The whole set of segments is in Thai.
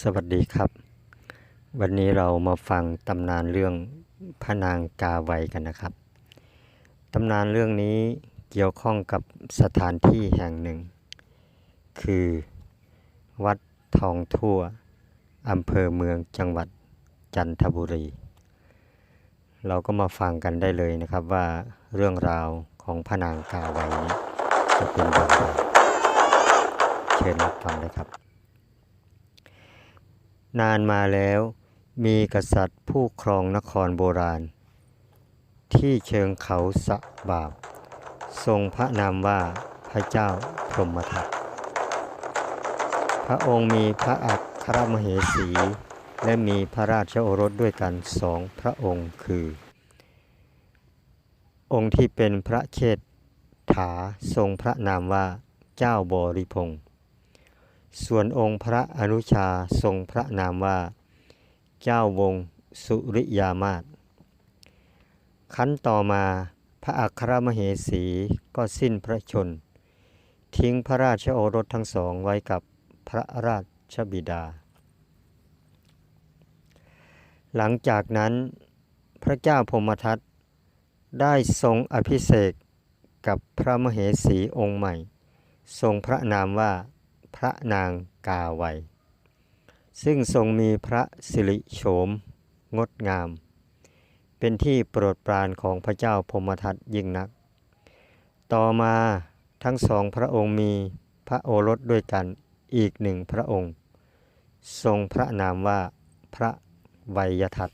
สวัสดีครับ วันนี้เรามาฟังตำนานเรื่องพระนางกาไวกันนะครับ ตำนานเรื่องนี้เกี่ยวข้องกับสถานที่แห่งหนึ่ง คือวัดทองทั่วอำเภอเมืองจังหวัดจันทบุรี เราก็มาฟังกันได้เลยนะครับว่าเรื่องราวของพระนางกาไวนี้จะเป็นอย่างไรเชิญรับฟังเลยครับ นานมาแล้วมีกษัตริย์ผู้ครองนครโบราณ ที่เชิงเขาสะบาบ ทรงพระนามว่าพระเจ้าพรหมทัตพระองค์มีพระอัครมเหสี และมีพระราชโอรสด้วยกันสองพระองค์คือ องค์ที่เป็นพระเชษฐาทรงพระนามว่าเจ้าบริพงศ์ ส่วนองค์พระอนุชาทรงพระนามว่า เจ้าวงศ์สุริยามาศขั้นต่อมาพระอัครมเหสีก็สิ้นพระชน ทิ้งพระราชโอรสทั้งสองไว้กับพระราชบิดา หลังจากนั้นพระเจ้าพมทัตได้ทรงอภิเษกกับพระมเหสีองค์ใหม่ ทรงพระนามว่า พระนางกาไวซึ่งทรงมีพระสิริโฉม งดงาม เป็นที่โปรดปรานของพระเจ้าพมทัตยิ่งนัก ต่อมาทั้งสองพระองค์มีพระโอรสด้วยกันอีกหนึ่งพระองค์ ทรงพระนามว่าพระไวยทัต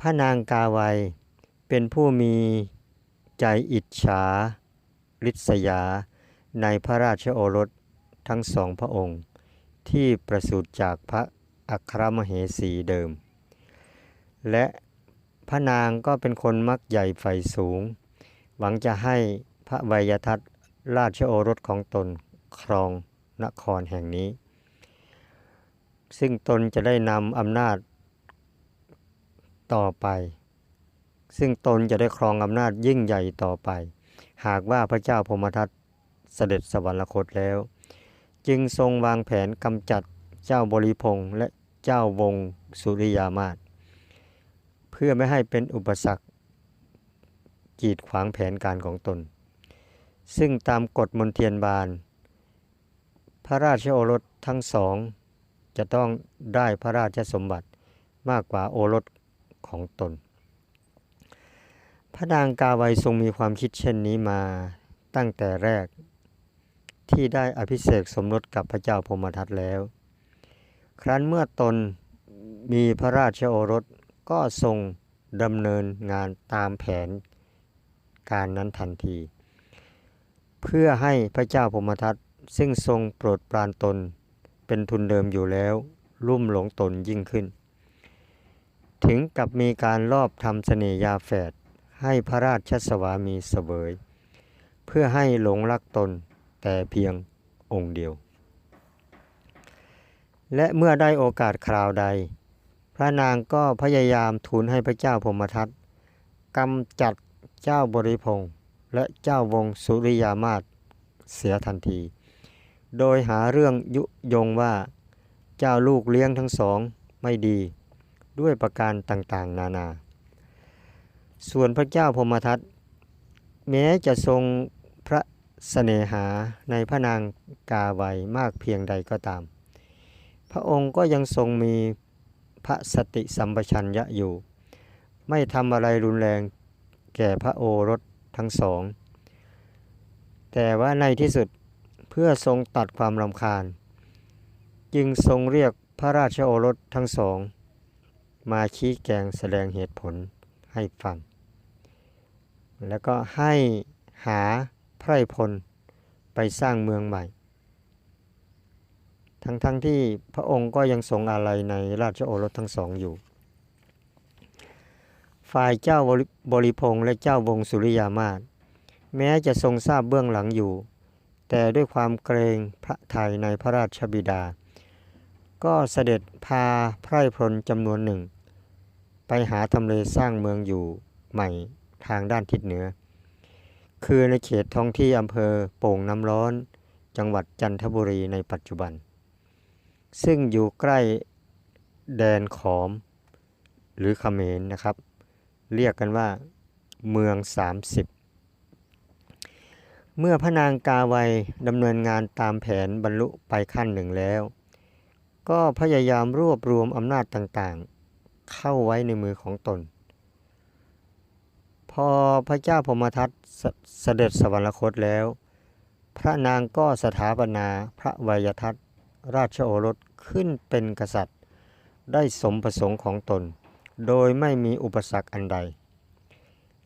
พระนางกาไวเป็นผู้มีใจอิจฉาริษยา ในพระราชโอรสทั้งสองพระองค์ ที่ประสูติจากพระอัครมเหสีเดิม และพระนางก็เป็นคนมักใหญ่ไฟสูง หวังจะให้พระไวยทัตราชโอรสของตนครองนครแห่งนี้ ซึ่งตนจะได้นำอำนาจต่อไป ซึ่งตนจะได้ครองอำนาจยิ่งใหญ่ต่อไป หากว่าพระเจ้าพมทัต เสด็จสวรรคตแล้ว จึงทรงวางแผนกำจัดเจ้าบริพงษ์และเจ้าวงสุริยามาศเพื่อไม่ให้เป็นอุปสรรคกีดขวางแผนการของตน ซึ่งตามกฎมนเทียนบาล พระราชโอรสทั้งสอง จะต้องได้พระราชสมบัติมากกว่าโอรสของตน พระนางกาไวทรงมีความคิดเช่นนี้มาตั้งแต่แรก ที่ได้อภิเษกสมรสกับพระเจ้าพมทัตแล้ว ครั้นเมื่อตนมีพระราชโอรสก็ทรงดำเนินงานตามแผนการนั้นทันที เพื่อให้พระเจ้าพมทัตซึ่งทรงโปรดปรานตนเป็นทุนเดิมอยู่แล้ว ลุ่มหลงตนยิ่งขึ้น ถึงกับมีการลอบทำเสน่ยาแฝดให้พระราชสวามีเสวยเพื่อให้หลงรักตน แต่เพียงองค์เดียว และเมื่อได้โอกาสคราวใด พระนางก็พยายามทูลให้พระเจ้าพมทัตกำจัดเจ้าบริพงษ์และเจ้าวงสุริยามาศเสียทันที โดยหาเรื่องยุยงว่าเจ้าลูกเลี้ยงทั้งสองไม่ดีด้วยประการต่างๆ นานา ส่วนพระเจ้าพมทัตแม้จะทรงพระ เสน่หาในพระนางกาไวมากเพียงใดก็ตาม พระองค์ก็ยังทรงมีพระสติสัมปชัญญะอยู่ ไม่ทำอะไรรุนแรงแก่พระโอรสทั้งสอง แต่ว่าในที่สุดเพื่อทรงตัดความรำคาญ จึงทรงเรียกพระราชโอรสทั้งสอง มาชี้แจงแสดงเหตุผลให้ฟัง แล้วก็ให้หา ไพร่พลไปสร้างเมืองใหม่ ทั้งๆทที่พระองค์ก็ยังทรงอาลัยในราชโอรสทั้งสองอยู่ ฝ่ายเจ้าบริพงษ์และเจ้าวงสุริยามาศแม้จะทรงทราบเบื้องหลังอยู่ แต่ด้วยความเกรงพระทัยในพระราชบิดา ก็เสด็จพาไพร่พลจำนวนหนึ่ง ไปหาทำเลสร้างเมืองอยู่ใหม่ทางด้านทิศเหนือ คือในเขตท้องที่อำเภอโป่งน้ำร้อน จังหวัดจันทบุรีในปัจจุบัน ซึ่งอยู่ใกล้แดนขอม หรือเขมรนะครับ เรียกกันว่า เมือง 30 เมื่อพระนางกาไวดำเนินงานตามแผนบรรลุไปขั้นหนึ่งแล้ว ก็พยายามรวบรวมอำนาจต่างๆ เข้าไว้ในมือของตน พอพระเจ้าพมทัตเสด็จสวรรคตแล้ว พระนางก็สถาปนาพระวยทัตราชโอรสขึ้นเป็นกษัตริย์ ได้สมประสงค์ของตน โดยไม่มีอุปสรรคอันใด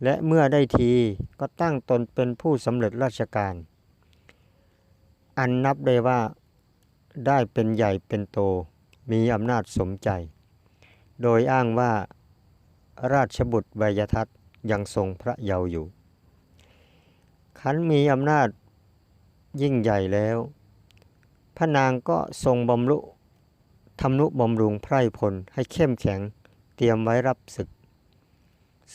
และเมื่อได้ทีก็ตั้งตนเป็นผู้สำเร็จราชการ อันนับได้ว่าได้เป็นใหญ่เป็นโตมีอำนาจสมใจ โดยอ้างว่าราชบุตรวยทัต ยังทรงพระเยาว์อยู่ ขันมีอำนาจยิ่งใหญ่แล้ว พระนางก็ทรงบำรุทำนุบำรุงไพรพลให้เข้มแข็งเตรียมไว้รับศึก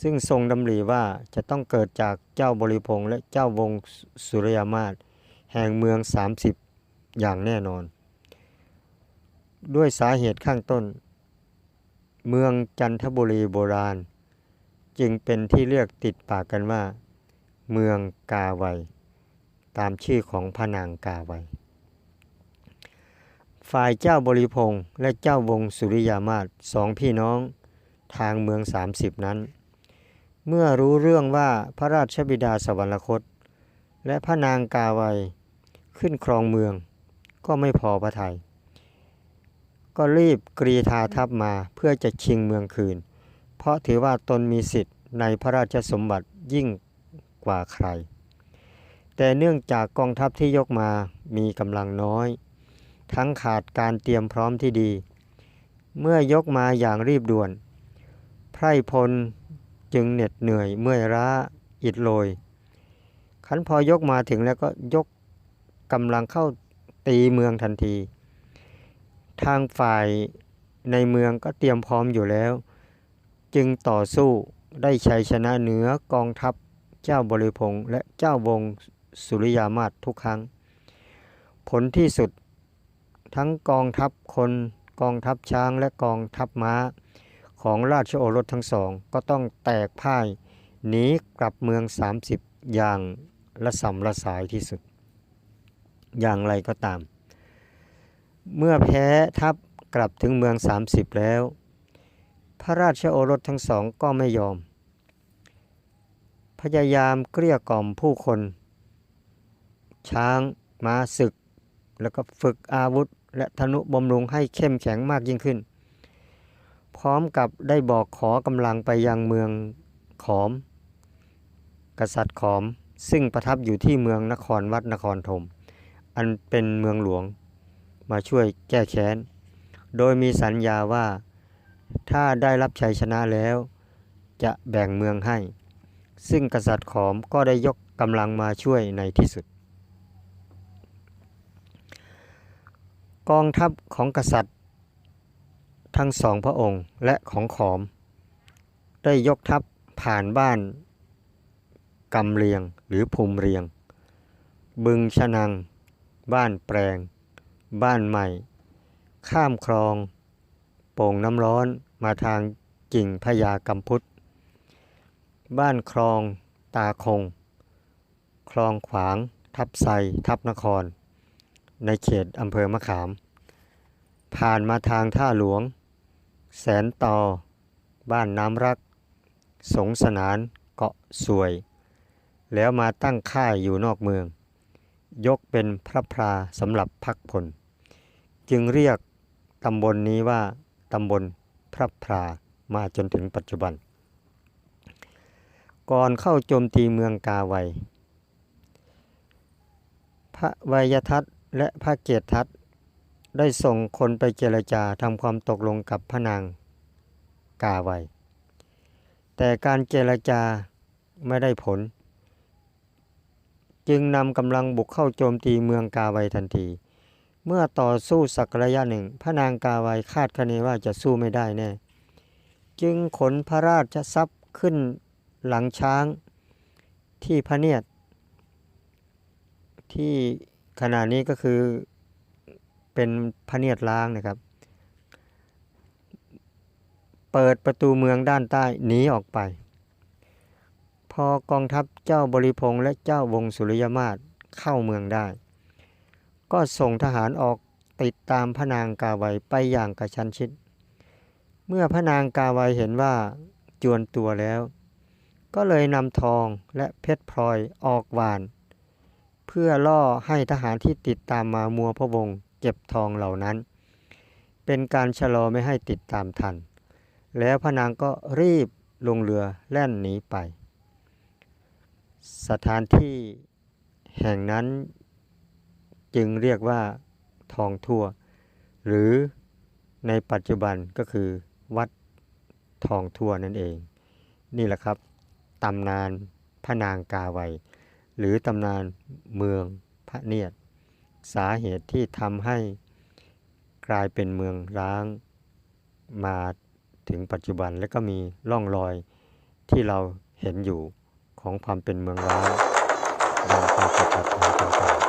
ซึ่งทรงดำริว่าจะต้องเกิดจากเจ้าบริพงษ์และเจ้าวงศ์สุริยามาศแห่งเมือง 30 อย่างแน่นอน ด้วยสาเหตุข้างต้น เมืองจันทบุรีโบราณ จึงเป็นที่เรียกติดปากกันว่า เมืองกาไวตามชื่อของพระนางกาไวฝ่ายเจ้าบริพงษ์และเจ้าวงสุริยามาศสองพี่น้องทางเมือง 30 นั้น เมื่อรู้เรื่องว่าพระราชบิดาสวรรคต และพระนางกาไวขึ้นครองเมืองก็ไม่พอพระทยัยก็รีบกรีธาทัพมาเพื่อจะชิงเมืองคืน เพราะถือว่าตนมีสิทธิ์ในพระราชสมบัติยิ่งกว่าใคร แต่เนื่องจากกองทัพที่ยกมามีกำลังน้อย ทั้งขาดการเตรียมพร้อมที่ดี เมื่อยกมาอย่างรีบด่วน ไพรพลจึงเหน็ดเหนื่อยเมื่อยล้าอิดโรยขันพอยกมาถึงแล้วก็ยกกำลังเข้าตีเมืองทันที ทางฝ่ายในเมืองก็เตรียมพร้อมอยู่แล้ว จึงต่อสู้ได้ชัยชนะเหนือกองทัพเจ้าบริพงษ์และเจ้าวงสุริยามาศทุกครั้ง ผลที่สุดทั้งกองทัพคนกองทัพช้างและกองทัพม้า ของราชโอรสทั้งสอง ก็ต้องแตกพ่ายหนีกลับเมือง 30 อย่างละสำละสายที่สุด อย่างไรก็ตาม เมื่อแพ้ทัพกลับถึงเมือง 30 แล้ว พระราชโอรสทั้งสองก็ไม่ยอม พยายามเกลี้ยกล่อมผู้คน ช้างม้าศึก แล้วก็ฝึกอาวุธและธนุบำรุงให้เข้มแข็งมากยิ่งขึ้น พร้อมกับได้บอกขอกำลังไปยังเมืองขอม กษัตริย์ขอมซึ่งประทับอยู่ที่เมืองนครวัดนครธมอันเป็นเมืองหลวงมาช่วยแก้แค้น โดยมีสัญญาว่า ถ้าได้รับชัยชนะแล้ว จะแบ่งเมืองให้ ซึ่งกษัตริย์ขอมก็ได้ยกกำลังมาช่วยในที่สุด กองทัพของกษัตริย์ ทั้งสองพระองค์และของขอม ได้ยกทัพผ่านบ้านกำเรียงหรือภูมิเรียง บึงชนัง บ้านแปลง บ้านใหม่ ข้ามคลอง โป่งน้ำร้อนมาทางกิ่งพญากำพุทธบ้านคลองตาคง คลองขวาง ทับไซทับนคร ในเขตอำเภอมะขาม ผ่านมาทางท่าหลวง แสนต่อ บ้านน้ำรัก สงสนานเกาะสวย แล้วมาตั้งค่ายอยู่นอกเมือง ยกเป็นพระพราสำหรับพักพลจึงเรียกตำบลนนี้ว่า ตำบลพระพรามาจนถึงปัจจุบัน ก่อนเข้าโจมตีเมืองกาไวพระวยทัตและพระเกตทัตได้ส่งคนไปเจรจาทำความตกลงกับพระนางกาไวแต่การเจรจาไม่ได้ผล จึงนำกำลังบุกเข้าโจมตีเมืองกาไวทันที เมื่อต่อสู้สักระยะหนึ่ง พระนางกาไวคาดคะเนว่าจะสู้ไม่ได้แน่ จึงขนพระราชทรัพย์ขึ้นหลังช้างที่พระเนียดที่ขณะนี้ก็คือเป็นพระเนียดล้างนะครับ เปิดประตูเมืองด้านใต้หนีออกไป พอกองทัพเจ้าบริพงษ์และเจ้าวงสุริยมาศเข้าเมืองได้ ก็ส่งทหารออกติดตามพระนางกาไวไปอย่างกระชั้นชิด เมื่อพระนางกาไวเห็นว่าจวนตัวแล้ว ก็เลยนำทองและเพชรพลอยออกหวาน เพื่อล่อให้ทหารที่ติดตามมามัวพระวงเก็บทองเหล่านั้น เป็นการชะลอไม่ให้ติดตามทัน แล้วพระนางก็รีบลงเรือแล่นหนีไป สถานที่แห่งนั้น จึงเรียกว่าทองทั่ว หรือในปัจจุบันก็คือวัดทองทั่วนั่นเอง นี่แหละครับตำนานพระนางกาไวหรือตำนานเมืองพระเนียด สาเหตุที่ทำให้กลายเป็นเมืองร้างมาถึงปัจจุบันและก็มีร่องรอยที่เราเห็นอยู่ของความเป็นเมืองร้างดังปรากฏหลักฐานต่างๆ